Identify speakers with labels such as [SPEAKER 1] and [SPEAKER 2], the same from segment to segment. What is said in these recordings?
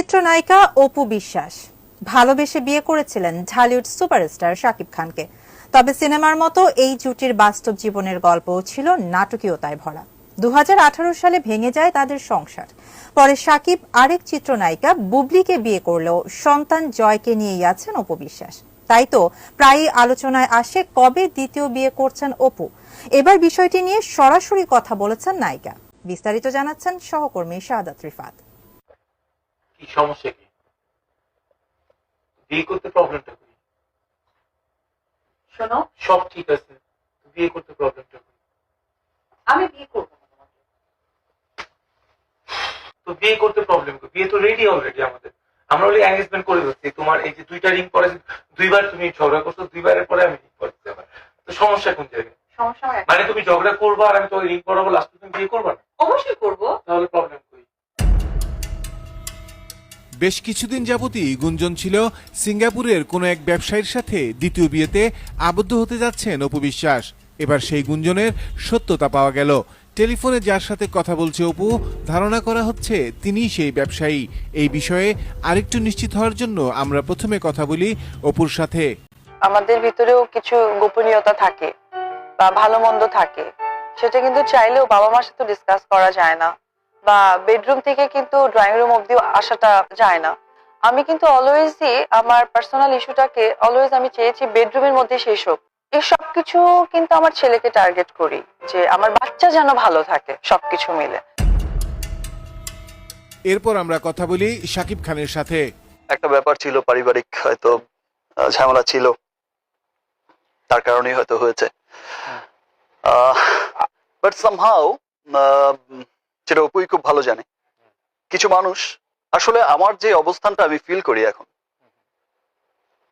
[SPEAKER 1] চিত্রনায়িকা অপু বিশ্বাস। ভালোবেসে বিয়ে করেছিলেন ঢালিউড সুপারস্টার শাকিব খানকে। তবে সিনেমার মতো এই জুটির বাস্তব জীবনের গল্পও ছিল নাটকীয়তায় ভরা। দু সালে ভেঙে যায় তাদের সংসার। পরে শাকিব আরেক চিত্রনায়িকা বুবলিকে বিয়ে করলেও সন্তান জয়কে নিয়েই আছেন অপু বিশ্বাস। তাই তো প্রায়ই আলোচনায় আসে কবে দ্বিতীয় বিয়ে করছেন অপু। এবার বিষয়টি নিয়ে সরাসরি কথা বলেছেন নায়িকা। বিস্তারিত জানাচ্ছেন সহকর্মী শাহাদাত রিফাত।
[SPEAKER 2] কি সমস্যা কি? বিয়ে করতে প্রবলেমটা করি
[SPEAKER 3] শোনো।
[SPEAKER 2] সব ঠিক আছে বিয়ে করতে প্রবলেমটা করি
[SPEAKER 3] আমি বিয়ে করব
[SPEAKER 2] তো বিয়ে করতে প্রবলেম বিয়ে তো রেডি অলরেডি আমাদের। আমরা ওই এঙ্গেজমেন্ট করে দিচ্ছি তোমার এই যে দুইটা রিং পরে দুইবার তুমি ঝগড়া করছ দুইবারের পরে আমি রিং করতে আবার তো সমস্যা কোন জায়গায়?
[SPEAKER 3] সমস্যা
[SPEAKER 2] মানে তুমি ঝগড়া করবা আর আমি তো রিং পরাবো লাস্টে তুমি বিয়ে করবা না?
[SPEAKER 3] অবশ্যই করব।
[SPEAKER 2] তাহলে প্রবলেম
[SPEAKER 4] বেশ কিছুদিন যাবতই গুঞ্জন ছিল সিঙ্গাপুরের কোনো এক ব্যবসায়ীর সাথে দ্বিতীয় বিয়েতে আবদ্ধ হতে যাচ্ছেন অপু বিশ্বাস। এবার সেই গুঞ্জনের সত্যতা পাওয়া গেল। টেলিফোনে যার সাথে কথা বলছে অপু, ধারণা করা হচ্ছে তিনিই সেই ব্যবসায়ী। এই বিষয়ে আরেকটু নিশ্চিত হওয়ার জন্য আমরা প্রথমে কথা বলি অপুর সাথে।
[SPEAKER 5] আমাদের ভিতরেও কিছু গোপনীয়তা থাকে বা ভালো মন্দ থাকে। সেটা কিন্তু চাইলেও বাবা মার সাথে ডিসকাস করা যায় না। বা বেডরুম থেকে কিন্তু ড্রয়িং রুম অব্দি আসাটা যায় না। আমি কিন্তু অলওয়েজই আমার পার্সোনাল ইস্যুটাকে অলওয়েজ আমি চেয়েছি বেডরুমের মধ্যে শেষ হোক। এই সবকিছু কিন্তু আমার ছেলেকে টার্গেট করি যে আমার বাচ্চা যেন ভালো থাকে সবকিছু মিলে।
[SPEAKER 4] এরপর আমরা কথা বলি সাকিব খানের সাথে।
[SPEAKER 6] একটা ব্যাপার ছিল পারিবারিক হয়তো আহ, ঝামেলা ছিল। তার কারণেই হয়তো হয়েছে। বাট সামহাও যেটা অপুই খুব ভালো জানে। কিছু মানুষ, আসলে আমার যে অবস্থানটা আমি ফিল করি এখন,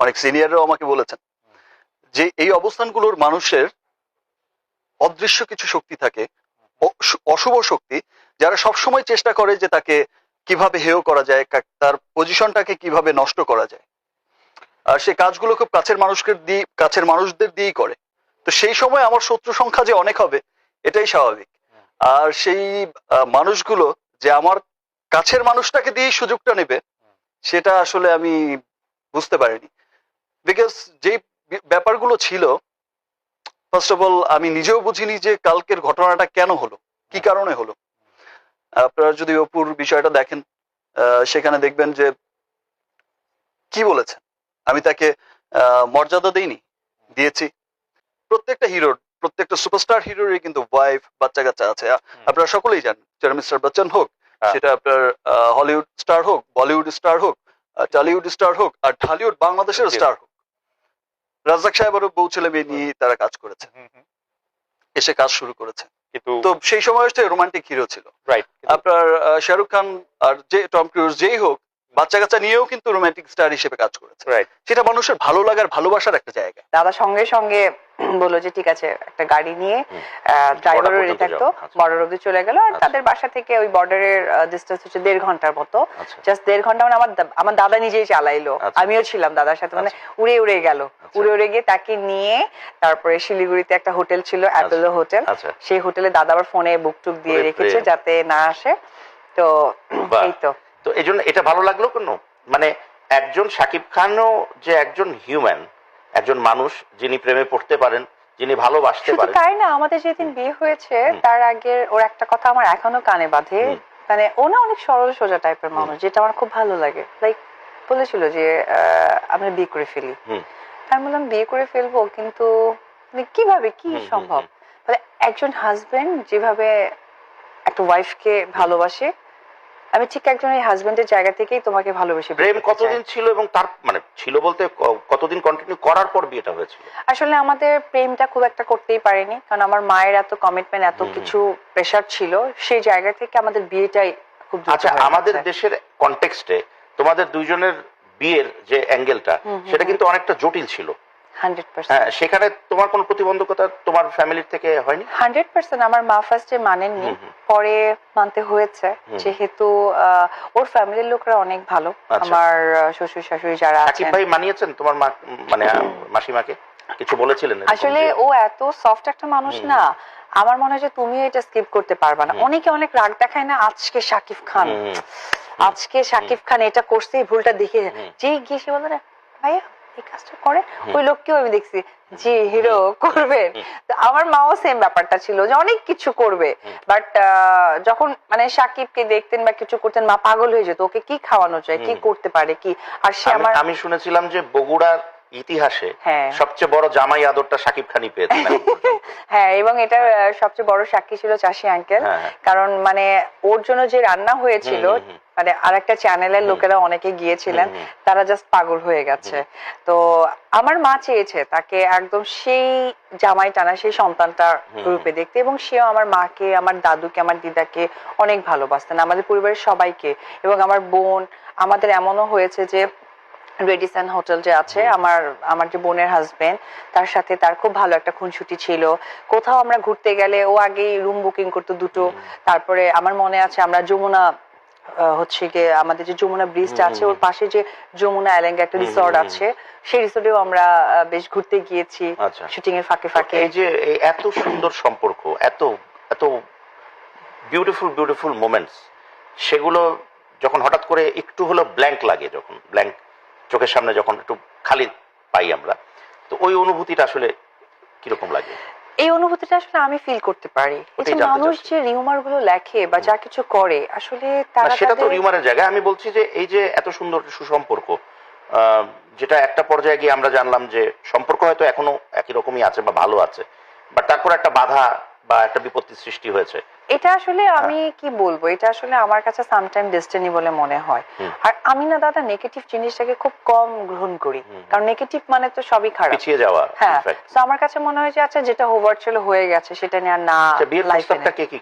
[SPEAKER 6] অনেক সিনিয়ররাও আমাকে বলেছেন, যে এই অবস্থানগুলোর মানুষের অদৃশ্য কিছু শক্তি থাকে অশুভ শক্তি, যারা সবসময় চেষ্টা করে যে তাকে কীভাবে হেয় করা যায় তার পজিশনটাকে কীভাবে নষ্ট করা যায়। আর সে কাজগুলো খুব কাছের মানুষকে দিয়ে কাছের মানুষদের দিয়েই করে। তো সেই সময় আমার শত্রু সংখ্যা যে অনেক হবে, এটাই স্বাভাবিক। আর সেই মানুষগুলো যে আমার কাছের মানুষটাকে দিয়েই সুযোগটা নেবে, সেটা আসলে আমি বুঝতে পারিনি। বিকজ যে ব্যাপারগুলো ছিল ফার্স্ট অফ অল আমি নিজেও বুঝিনি যে কালকের ঘটনাটা কেন হলো, কি কারণে হলো। আপনারা যদি অপুর বিষয়টা দেখেন সেখানে দেখবেন যে কি বলেছেন। আমি তাকে মর্যাদা দেইনি, দিয়েছি। প্রত্যেকটা হিরোর প্রত্যেকটা সুপারস্টার হিরোরই কিন্তু ওয়াইফ বাচ্চা কাচ্চা আছে আপনারা সকলেই জানেন যেটা মিস্টার বচ্চন হোক
[SPEAKER 2] হ্যাঁ।
[SPEAKER 6] সেটা আপনার হলিউড স্টার হোক বলিউড স্টার হোক টলিউড স্টার হোক আর ঢালিউড বাংলাদেশের স্টার হোক। রাজ্জাক সাহেবেরও বউ ছেলে মেয়ে নিয়ে তারা কাজ করেছে। এসে কাজ শুরু করেছে।
[SPEAKER 7] কিন্তু
[SPEAKER 6] তো সেই সময় রোমান্টিক হিরো ছিল।
[SPEAKER 7] রাইট
[SPEAKER 6] আপনার শাহরুখ খান আর যে টম ক্রুজ যেই হোক বাচ্চা কাচ্চা নিয়েও কিন্তু রোমান্টিক স্টার হিসেবে কাজ করেছে। সেটা মানুষের ভালো লাগার ভালোবাসার একটা জায়গা।
[SPEAKER 5] দাদা সঙ্গে সঙ্গে বলল যে ঠিক আছে একটা গাড়ি নিয়ে
[SPEAKER 7] হুম।
[SPEAKER 5] ড্রাইভারও রেডি থাকতো
[SPEAKER 7] আচ্ছা।
[SPEAKER 5] বর্ডার অব্দি চলে গেল আর
[SPEAKER 7] আচ্ছা।
[SPEAKER 5] তাদের বাসা থেকে ওই বর্ডারের ডিস্টেন্স হচ্ছে দেড় ঘণ্টার মতো।
[SPEAKER 7] আচ্ছা।
[SPEAKER 5] জাস্ট দেড় ঘণ্টা মানে আমার আমার দাদা নিজেই চালাইলো।
[SPEAKER 7] আচ্ছা।
[SPEAKER 5] আমিও ছিলাম দাদার সাথে মানে
[SPEAKER 7] আচ্ছা।
[SPEAKER 5] উড়ে উড়ে গেল।
[SPEAKER 7] আচ্ছা।
[SPEAKER 5] উড়ে উড়ে গিয়ে তাকে নিয়ে তারপরে শিলিগুড়িতে একটা হোটেল ছিল অ্যাপেলো হোটেল।
[SPEAKER 7] আচ্ছা।
[SPEAKER 5] সেই হোটেলে দাদা আবার ফোনে বুক টুক দিয়ে রেখেছে যাতে না আসে। তো এই তো।
[SPEAKER 7] তো এই জন্য এটা ভালো লাগল কেন? মানে একজন সাকিব খানও যে একজন হিউম্যান একজন মানুষ যিনি প্রেমে পড়তে পারেন যিনি ভালোবাসতে পারেন।
[SPEAKER 5] তাই না আমাদের যেদিন বিয়ে হয়েছে তার আগে ওর একটা কথা আমার এখনও কানে বাঁধে। মানে ও না অনেক সরল সোজা টাইপের মানুষ যেটা আমার খুব ভালো লাগে। লাইক বলেছিল যে আমরা বিয়ে করে ফেলি। আমি বললাম বিয়ে করে ফেলব কিন্তু মানে কীভাবে কি সম্ভব? মানে একজন হাজবেন্ড যেভাবে একটা ওয়াইফকে ভালোবাসে আমি ঠিক একজন এই হাজবেন্ডের জায়গা থেকেই তোমাকে ভালোবেসে
[SPEAKER 7] প্রেম কতদিন ছিল এবং তার মানে ছিল বলতে কতদিন কন্টিনিউ করার পর বিয়েটা হয়েছিল?
[SPEAKER 5] আসলে আমাদের প্রেমটা খুব একটা করতেই পারিনি কারণ আমার মায়ের এত কমিটমেন্ট এত। কিছু প্রেশার ছিল সেই জায়গা থেকে আমাদের বিয়েটাই খুব
[SPEAKER 7] আচ্ছা আমাদের দেশের কনটেক্সটে তোমাদের দুইজনের বিয়ের যে অ্যাঙ্গেলটা সেটা কিন্তু অনেকটা জটিল ছিল।
[SPEAKER 5] 100%
[SPEAKER 7] সেখানে তোমার কোনো প্রতিবন্ধকতা তোমার ফ্যামিলির থেকে হয়নি?
[SPEAKER 5] 100% আমার মা ফার্স্টে মানেননি। পরে মানতে হয়েছে। যেহেতু ওর ফ্যামিলির লোকরা অনেক ভালো।
[SPEAKER 7] আচ্ছা।
[SPEAKER 5] আমার শ্বশুর শাশুড়ি যারা আছেন।
[SPEAKER 7] ভাই মানিয়েছেন তোমার মা মানে মাসিমাকে? কিছু বলেছিলেন
[SPEAKER 5] আসলে ও এত সফট একটা মানুষ না আমার মনে হয় যে তুমি এটা স্কিপ করতে পারবা না। অনেকে অনেক রাগ দেখায় না আজকে শাকিব খান। আজকে শাকিব খান এটা করছে ভুলটা দেখে।
[SPEAKER 7] হুম।
[SPEAKER 5] যে গিয়ে সে বলে না ভাইয়া এই কাজটা করেন ওই লোককেও আমি দেখছি জি হিরো করবেন তো আমার মাও সেম ব্যাপারটা ছিল যে অনেক কিছু করবে। বাট যখন মানে সাকিবকে দেখতেন বা কিছু করতেন মা পাগল হয়ে যেত ওকে কি খাওয়ানো যায় কি করতে পারে কি? আর সে আমার
[SPEAKER 7] আমি শুনেছিলাম যে বগুড়ার ইতিহাসে
[SPEAKER 5] হ্যাঁ।
[SPEAKER 7] সবচেয়ে বড় জামাই আদরটা সাকিব খানই পেয়েছেন
[SPEAKER 5] হ্যাঁ এবং এটা সবচেয়ে বড় সাক্ষী ছিল চাষি আঙ্কেল।
[SPEAKER 7] হ্যাঁ, হ্যাঁ।
[SPEAKER 5] কারণ মানে ওর জন্য যে রান্না হয়েছিল মানে আরেকটা চ্যানেলের লোকেরা অনেকে গিয়েছিলেন। তারা জাস্ট পাগল হয়ে গেছে। তো আমার মা চেয়েছে তাকে একদম সেই জামাই টানা সেই সন্তানটা রূপে দেখতে এবং সেও আমার মাকে আমার দাদুকে আমার দিদাকে অনেক ভালোবাসতেন। আমাদের পরিবারের সবাইকে এবং আমার বোন আমাদের এমনও হয়েছে যে রেডিসন হোটেল যে আছে আমার আমার যে বোনের হাজবেন্ড তার সাথে তার খুব ভালো একটা খুনসুটি ছিল। কোথাও আমরা ঘুরতে গেলে ও আগেই রুম বুকিং করতো দুটো। তারপরে আমার মনে আছে আমরা যমুনা হচ্ছে গিয়ে আমাদের যে যমুনা ব্রিজটা আছে ওর পাশে যে যমুনা এলেঙ্গা একটা রিসর্ট আছে সেই রিসর্টেও আমরা বেশ ঘুরতে গিয়েছি
[SPEAKER 7] আচ্ছা।
[SPEAKER 5] শুটিং এর ফাঁকে ফাঁকে।
[SPEAKER 7] এই যে এত সুন্দর সম্পর্ক এত এত বিউটিফুল বিউটিফুল মোমেন্টস সেগুলো যখন হঠাৎ করে একটু হলো ব্ল্যাঙ্ক লাগে যখন ব্ল্যাঙ্ক চোখের সামনে যখন একটু খালি পাই আমরা তো ওই অনুভূতিটা আসলে কীরকম লাগে?
[SPEAKER 5] এই অনুভূতিটা আসলে আমি ফিল করতে পারি। যে মানুষ যে রিউমারগুলো লেখে বা যা কিছু করে আসলে তারা
[SPEAKER 7] সেটা তো রিউমারের জায়গায়। আমি বলছি যে এই যে এত সুন্দর সুসম্পর্ক আহ, যেটা একটা পর্যায়ে গিয়ে আমরা জানলাম যে সম্পর্ক হয়তো এখনও একই রকমই আছে বা ভালো আছে বাট তারপর একটা বাধা বা একটা বিপত্তির সৃষ্টি হয়েছে।
[SPEAKER 5] এটা আসলে আমি কি বলব? এটা আসলে আমার কাছে সামটাইম ডেস্টিনি বলে মনে হয়। আর আমি না দাদা নেগেটিভ জিনিসটাকে খুব কম গ্রহণ করি। কারণ নেগেটিভ মানে তো সবই খারাপ।
[SPEAKER 7] পিছিয়ে যাওয়া
[SPEAKER 5] হ্যাঁ। তো আমার কাছে মনে হয় যে আচ্ছা যেটা হোভার ছিল হয়ে গেছে সেটা নিয়ে আর না
[SPEAKER 7] আচ্ছা, বিয়ের প্রস্তাবটা কে কি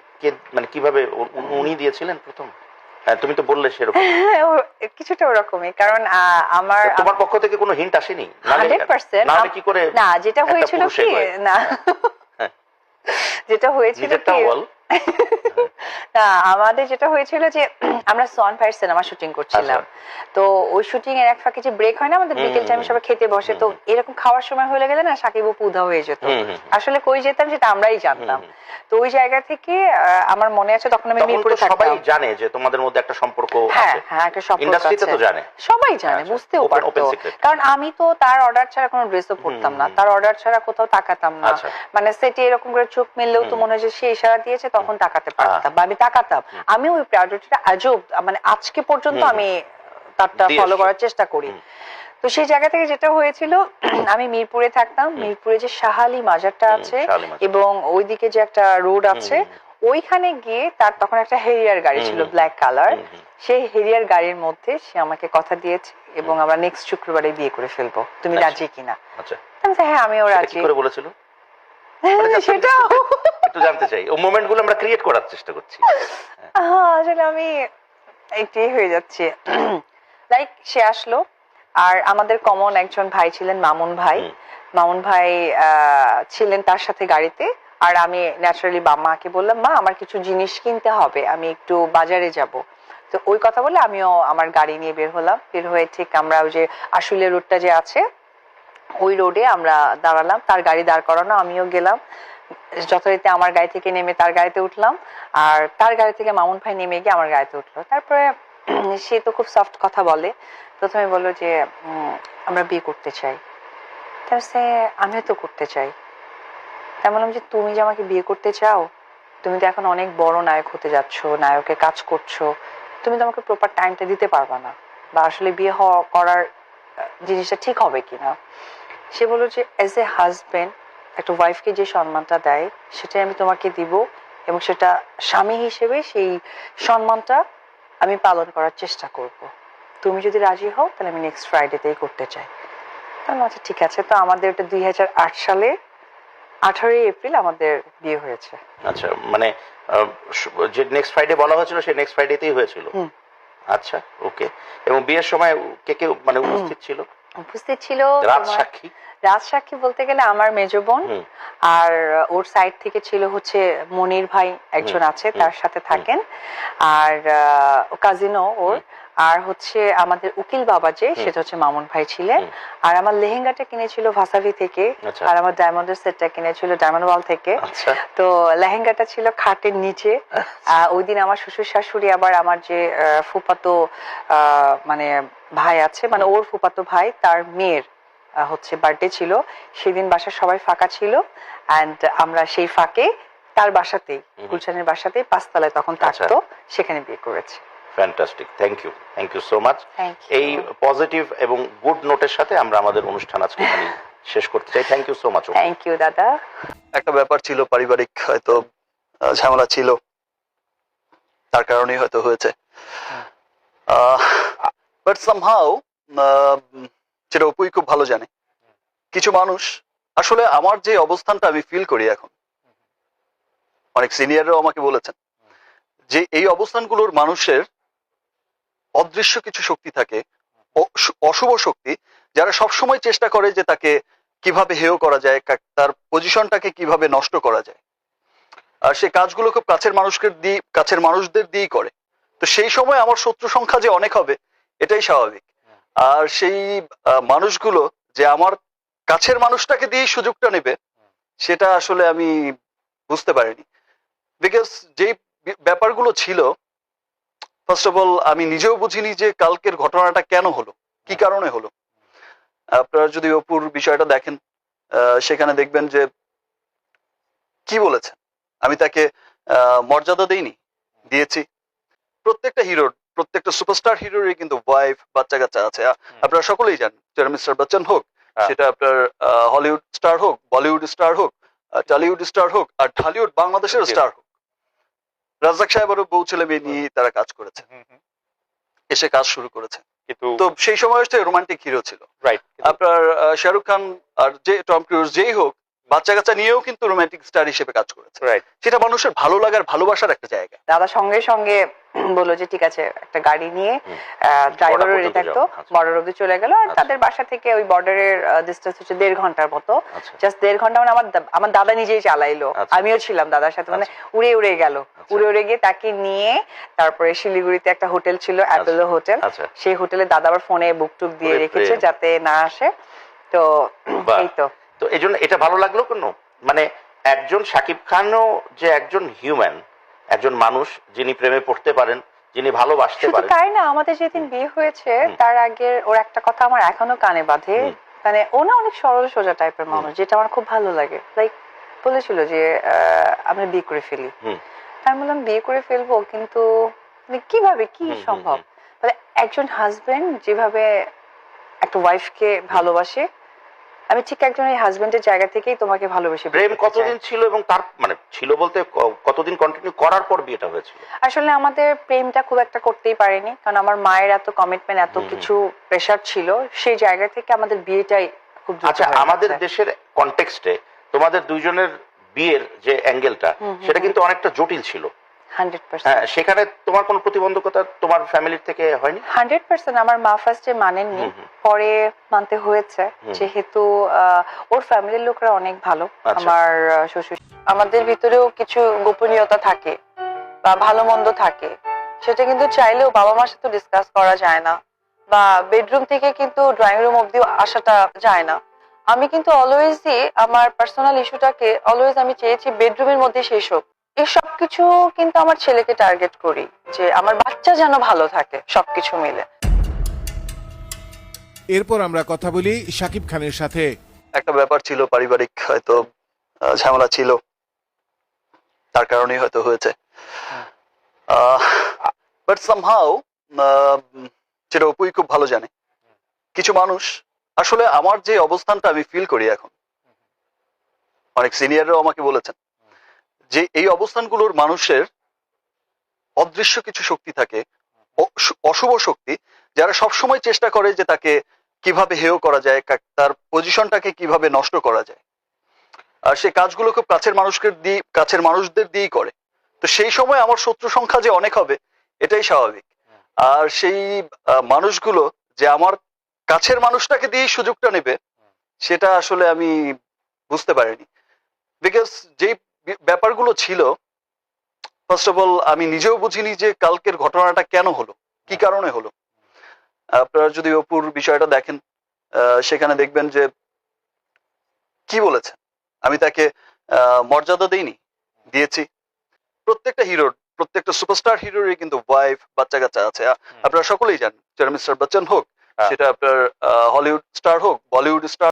[SPEAKER 7] মানে কীভাবে উনি দিয়েছিলেন প্রথম? হ্যাঁ তুমি তো বললে সেরকম।
[SPEAKER 5] কিছুটা ওরকমই। কারণ আমার
[SPEAKER 7] তোমার পক্ষ থেকে কোনো হিন্ট আসেনি? নাহলে-
[SPEAKER 5] হান্ড্রেড পার্সেন্ট
[SPEAKER 7] নাহলে কি করে
[SPEAKER 5] না যেটা হয়েছিল কি না।
[SPEAKER 7] হ্যাঁ।
[SPEAKER 5] যেটা হয়েছিল না আমাদের যেটা হয়েছিল যে আমরা সন ফায়ার সিনেমা শুটিং করছিলাম। তো ওই শুটিং এর এক ফাঁকে যে ব্রেক হয় না আমাদের
[SPEAKER 7] আচ্ছা।
[SPEAKER 5] বিকেল টাইমে সবাই খেতে বসে। তো এরকম খাওয়ার সময় হয়ে গেলে না সাকিব অপু উধা হয়ে যেত। আসলে কই যেতাম সেটা আমরাই জানতাম। তো ওই জায়গা থেকে আমার মনে আছে তখন আমি মিরপুরে
[SPEAKER 7] সবাই জানে যে তোমাদের মধ্যে একটা সম্পর্ক
[SPEAKER 5] হ্যাঁ
[SPEAKER 7] আছে।
[SPEAKER 5] হ্যাঁ একটা সম্পর্ক
[SPEAKER 7] ইন্ডাস্ট্রিতে তো জানে।
[SPEAKER 5] সবাই জানে
[SPEAKER 7] আচ্ছা,
[SPEAKER 5] বুঝতেও পারতো। কারণ আমি তো তার অর্ডার ছাড়া কোনো ড্রেসও পরতাম না। তার অর্ডার ছাড়া কোথাও তাকাতাম না।
[SPEAKER 7] আচ্ছা।
[SPEAKER 5] মানে সেটি এরকম করে চোখ মেললেও তো মনে হয় যে সে ইশারা দিয়েছে তখন তাকাতে পারতাম বা আমি তাকাতাম। আমি ওই প্রায়োরিটিটা আজও মানে আজকে পর্যন্ত আমি তারটা ফলো করার চেষ্টা করি। তো সেই জায়গা থেকে যেটা হয়েছিল আমি মিরপুরে থাকতাম। মিরপুরে যে শাহালি মাজারটা আছে এবং ওইদিকে যে একটা রোড আছে ওইখানে গিয়ে তার তখন একটা হেরিয়ার গাড়ি ছিল ব্ল্যাক কালার। সেই হেরিয়ার গাড়ির মধ্যে সে আমাকে কথা দিয়েছে এবং আমরা নেক্সট শুক্রবারে বিয়ে করে ফেলব। তুমি
[SPEAKER 7] আচ্ছা।
[SPEAKER 5] রাজি কিনা?
[SPEAKER 7] আচ্ছা।
[SPEAKER 5] হ্যাঁ আমিও রাজি।
[SPEAKER 7] করে বলেছিল? মানে
[SPEAKER 5] সেটাও
[SPEAKER 7] একটু জানতে চাই। ও মোমেন্টগুলো আমরা ক্রিয়েট করার চেষ্টা করছি।
[SPEAKER 5] আসলে আমি একটাই হয়ে যাচ্ছে। লাইক সে আসলো আর আমাদের কমন একজন ভাই ছিলেন মামুন ভাই। মামুন ভাই ছিলেন তার সাথে গাড়িতে আর আমি ন্যাচারালি বা মাকে বললাম মা আমার কিছু জিনিস কিনতে হবে আমি একটু বাজারে যাব। তো ওই কথা বলে আমিও আমার গাড়ি নিয়ে বের হলাম। বের হয়ে ঠিক আমরা ওই যে আশুলিয়া রোডটা যে আছে ওই রোডে আমরা দাঁড়ালাম। তার গাড়ি দাঁড় করানো আমিও গেলাম। যথারীতি আমার গাড়ি থেকে নেমে তার গাড়িতে উঠলাম। আর তার গাড়ি থেকে মামুন ভাই নেমে গিয়ে আমার গাড়িতে উঠল। তারপরে সে তো খুব সফট কথা বলে। প্রথমে বলল যে আমরা বিয়ে করতে চাই। তার সে, আমিও তো করতে চাই। তাই বললাম যে, তুমি যে আমাকে বিয়ে করতে চাও, তুমি তো এখন অনেক বড় নায়ক হতে যাচ্ছ, নায়কে কাজ করছ, তুমি তো আমাকে প্রপার টাইমটা দিতে পারবা না। বা আসলে বিয়ে হওয়া করার জিনিসটা ঠিক হবে কিনা? সে বলল যে অ্যাজ এ হাজবেন্ড একটা ওয়াইফকে যে সম্মানটা দেয় সেটাই আমি তোমাকে দিব এবং সেটা স্বামী হিসেবে সেই সম্মানটা আমি পালন করার চেষ্টা করব। তুমি যদি রাজি হও তাহলে আমি নেক্সট ফ্রাইডেতেই করতে চাই। তাহলে আচ্ছা ঠিক আছে। তো আমাদের ওটা দুই হাজার আট সালে আঠারোই এপ্রিল আমাদের বিয়ে হয়েছে।
[SPEAKER 7] আচ্ছা মানে যে নেক্সট ফ্রাইডে বলা হয়েছিল সেই নেক্সট ফ্রাইডেতেই হয়েছিল? আচ্ছা ওকে এবং বিয়ের সময় কে কে মানে উপস্থিত ছিল?
[SPEAKER 5] উপস্থিত ছিল
[SPEAKER 7] রাজ সাক্ষী
[SPEAKER 5] বলতে গেলে আমার মেজ বোন। আর ওর সাইড থেকে ছিল হচ্ছে মনির ভাই একজন আছে তার সাথে থাকেন। আর কাজিনও ওর। আর হচ্ছে আমাদের উকিল বাবা যে সেটা হচ্ছে মামুন ভাই ছিলেন। আর আমার লেহেঙ্গাটা কিনেছিল ভাসাভি থেকে
[SPEAKER 7] আচ্ছা।
[SPEAKER 5] আর আমার ডায়মন্ডের সেটটা কিনেছিল ডায়মন্ড ওয়াল থেকে।
[SPEAKER 7] আচ্ছা।
[SPEAKER 5] তো লেহেঙ্গাটা ছিল খাটের নিচে। আহ, ওই দিন আমার শ্বশুর শাশুড়ি আবার আমার যে আহ, মানে ভাই আছে মানে ওর ফুপাতো ভাই তার মেয়ের হচ্ছে বার্থডে ছিল। সেদিন বাসার সবাই ফাঁকা ছিল। অ্যান্ড আমরা সেই ফাঁকে তার বাসাতেই গুলশানের বাসাতেই পাঁচতলায় তখন
[SPEAKER 7] আচ্ছা।
[SPEAKER 5] থাকতো সেখানে বিয়ে করেছে।
[SPEAKER 7] Fantastic thank you thank you so much এই পজিটিভ এবং গুড নোটের সাথে আমরা আমাদের অনুষ্ঠান আজকে এখানে শেষ করতে চাই। Thank you so much
[SPEAKER 5] thank you দাদা।
[SPEAKER 6] একটা ব্যাপার ছিল পারিবারিক হয়তো আহ, ঝামেলা ছিল। তার কারণেই হয়তো হয়েছে। বাট সামহাও যেটা অপুই খুব ভালো জানে কিছু মানুষ আসলে আমার যে অবস্থানটা আমি ফিল করি এখন অনেক সিনিয়ররাও আমাকে বলেছেন যে এই অবস্থানগুলোর মানুষের অদৃশ্য কিছু শক্তি থাকে অশুভ শক্তি, যারা সবসময় চেষ্টা করে যে তাকে কীভাবে হেয় করা যায় তার পজিশনটাকে কীভাবে নষ্ট করা যায়। আর সে কাজগুলো খুব কাছের মানুষকে দিয়ে কাছের মানুষদের দিয়েই করে। তো সেই সময় আমার শত্রু সংখ্যা যে অনেক হবে, এটাই স্বাভাবিক। আর সেই মানুষগুলো যে আমার কাছের মানুষটাকে দিয়েই সুযোগটা নেবে, সেটা আসলে আমি বুঝতে পারিনি। বিকজ যেই ব্যাপারগুলো ছিল ফার্স্ট অফ অল আমি নিজেও বুঝিনি যে কালকের ঘটনাটা কেন হলো কি কারণে হলো। আপনারা যদি অপুর বিষয়টা দেখেন আহ, সেখানে দেখবেন যে কি বলেছেন আমি তাকে আহ, মর্যাদা দেইনি দিয়েছি। প্রত্যেকটা হিরোর প্রত্যেকটা সুপারস্টার হিরোরই কিন্তু ওয়াইফ বাচ্চা কাচ্চা আছে আপনারা সকলেই জানেন সেটা মিস্টার বচ্চন হোক
[SPEAKER 7] হ্যাঁ।
[SPEAKER 6] সেটা আপনার হলিউড স্টার হোক বলিউড স্টার হোক টলিউড স্টার হোক আর ঢালিউড বাংলাদেশের স্টার হোক। রাজাক আরও বউ ছেলে মেয়ে নিয়ে তারা কাজ করেছে। এসে কাজ শুরু করেছে।
[SPEAKER 7] কিন্তু
[SPEAKER 6] তো সেই সময় হচ্ছে রোমান্টিক হিরো ছিল।
[SPEAKER 7] রাইট
[SPEAKER 6] আপনার শাহরুখ খান আর যে টম ক্রুজ যেই হোক বাচ্চা কাচ্চা নিয়েও কিন্তু রোমান্টিক স্টার হিসেবে কাজ করেছে সেটা মানুষের ভালো লাগার ভালোবাসার একটা জায়গা
[SPEAKER 5] দাদা সঙ্গে সঙ্গে বলল যে ঠিক আছে একটা গাড়ি নিয়ে। ড্রাইভারও রেডি থাকতো
[SPEAKER 7] আচ্ছা।
[SPEAKER 5] বর্ডার অব্দি চলে গেল আর
[SPEAKER 7] আচ্ছা।
[SPEAKER 5] তাদের বাসা থেকে ওই বর্ডারের ডিস্টেন্স হচ্ছে দেড় ঘণ্টার মতো
[SPEAKER 7] আচ্ছা
[SPEAKER 5] জাস্ট দেড় ঘণ্টা মানে আমার আমার দাদা নিজেই চালাইলো
[SPEAKER 7] আচ্ছা।
[SPEAKER 5] আমিও ছিলাম দাদার সাথে মানে
[SPEAKER 7] আচ্ছা।
[SPEAKER 5] উড়ে উড়ে গেল
[SPEAKER 7] আচ্ছা।
[SPEAKER 5] উড়ে উড়ে গিয়ে তাকে নিয়ে তারপরে শিলিগুড়িতে একটা হোটেল ছিল অ্যাপেলো হোটেল
[SPEAKER 7] আচ্ছা
[SPEAKER 5] সেই হোটেলে দাদা আবার ফোনে বুক টুক দিয়ে রেখেছে যাতে না আসে তো। এই তো
[SPEAKER 7] তো এই জন্য এটা ভালো লাগল কেন? মানে একজন সাকিব খানও যে একজন হিউম্যান একজন মানুষ যিনি প্রেমে পড়তে পারেন যিনি ভালোবাসতে পারেন।
[SPEAKER 5] তাই না আমাদের যেদিন বিয়ে হয়েছে তার আগে ওর একটা কথা আমার এখনও কানে বাঁধে। মানে ও না অনেক সরল সোজা টাইপের মানুষ যেটা আমার খুব ভালো লাগে। লাইক বলেছিল যে আমরা বিয়ে করে ফেলি। আমি বললাম বিয়ে করে ফেলব কিন্তু মানে কীভাবে কি সম্ভব? মানে একজন হাজবেন্ড যেভাবে একটা ওয়াইফকে ভালোবাসে আমি ঠিক একজন এই হাজবেন্ডের জায়গা থেকেই তোমাকে ভালোবেসে
[SPEAKER 7] প্রেম কতদিন ছিল এবং তার মানে ছিল বলতে কতদিন কন্টিনিউ করার পর বিয়েটা হয়েছিল
[SPEAKER 5] আসলে আমাদের প্রেমটা খুব একটা করতেই পারিনি কারণ আমার মায়ের এত কমিটমেন্ট এত। কিছু প্রেশার ছিল সেই জায়গা থেকে আমাদের বিয়েটাই খুব
[SPEAKER 7] আচ্ছা আমাদের। দেশের কনটেক্সটে তোমাদের দুইজনের বিয়ের যে অ্যাঙ্গেলটা সেটা কিন্তু অনেকটা জটিল ছিল
[SPEAKER 5] 100%
[SPEAKER 7] হ্যাঁ সেখানে তোমার কোনো প্রতিবন্ধকতা তোমার ফ্যামিলির থেকে হয়নি?
[SPEAKER 5] 100% আমার মা ফার্স্টে মানেননি। পরে মানতে হয়েছে। যেহেতু ওর ফ্যামিলির লোকরা অনেক ভালো।
[SPEAKER 7] আচ্ছা।
[SPEAKER 5] আমার শ্বশুর আমাদের ভিতরেও কিছু গোপনীয়তা থাকে বা ভালো মন্দ থাকে। সেটা কিন্তু চাইলেও বাবা মার সাথে ডিসকাস করা যায় না। বা বেডরুম থেকে কিন্তু ড্রয়িং রুম অব্দি আসাটা যায় না। আমি কিন্তু অলওয়েজই আমার পার্সোনাল ইস্যুটাকে অলওয়েজ আমি চেয়েছি বেডরুমের মধ্যে শেষ হোক। এই সব কিছু কিন্তু আমার ছেলেকে টার্গেট করি যে আমার বাচ্চা যেন ভালো থাকে সবকিছু মিলে।
[SPEAKER 4] এরপর আমরা কথা বলি শাকিব খানের সাথে।
[SPEAKER 6] একটা ব্যাপার ছিল পারিবারিক হয়তো ঝামেলা ছিল। তার কারণেই হয়তো হয়েছে। বাট সামহাও যেটা অপুই খুব ভালো জানে কিছু মানুষ আসলে আমার যে অবস্থানটা আমি ফিল করি এখন অনেক সিনিয়ররাও আমাকে বলেছেন যে এই অবস্থানগুলোর মানুষের অদৃশ্য কিছু শক্তি থাকে অশুভ শক্তি, যারা সবসময় চেষ্টা করে যে তাকে কীভাবে হেয় করা যায় তার পজিশনটাকে কীভাবে নষ্ট করা যায়। আর সে কাজগুলো খুব কাছের মানুষকে দিয়ে কাছের মানুষদের দিয়েই করে। তো সেই সময় আমার শত্রু সংখ্যা যে অনেক হবে, এটাই স্বাভাবিক। আর সেই মানুষগুলো যে আমার কাছের মানুষটাকে দিয়েই সুযোগটা নেবে, সেটা আসলে আমি বুঝতে পারিনি। বিকজ যেই ব্যাপারগুলো ছিল ফার্স্ট অফ অল আমি নিজেও বুঝিনি যে কালকের ঘটনাটা কেন হলো কি কারণে হলো। আপনারা যদি অপুর বিষয়টা দেখেন সেখানে দেখবেন যে কি বলেছে। আমি তাকে মর্যাদা দিইনি দিয়েছি। প্রত্যেকটা হিরোর প্রত্যেকটা সুপারস্টার হিরোরই কিন্তু ওয়াইফ বাচ্চা কাচ্চা আছে আপনারা সকলেই জানেন সেটা মিস্টার বচ্চন হোক
[SPEAKER 7] হ্যাঁ।
[SPEAKER 6] সেটা আপনার হলিউড স্টার হোক বলিউড স্টার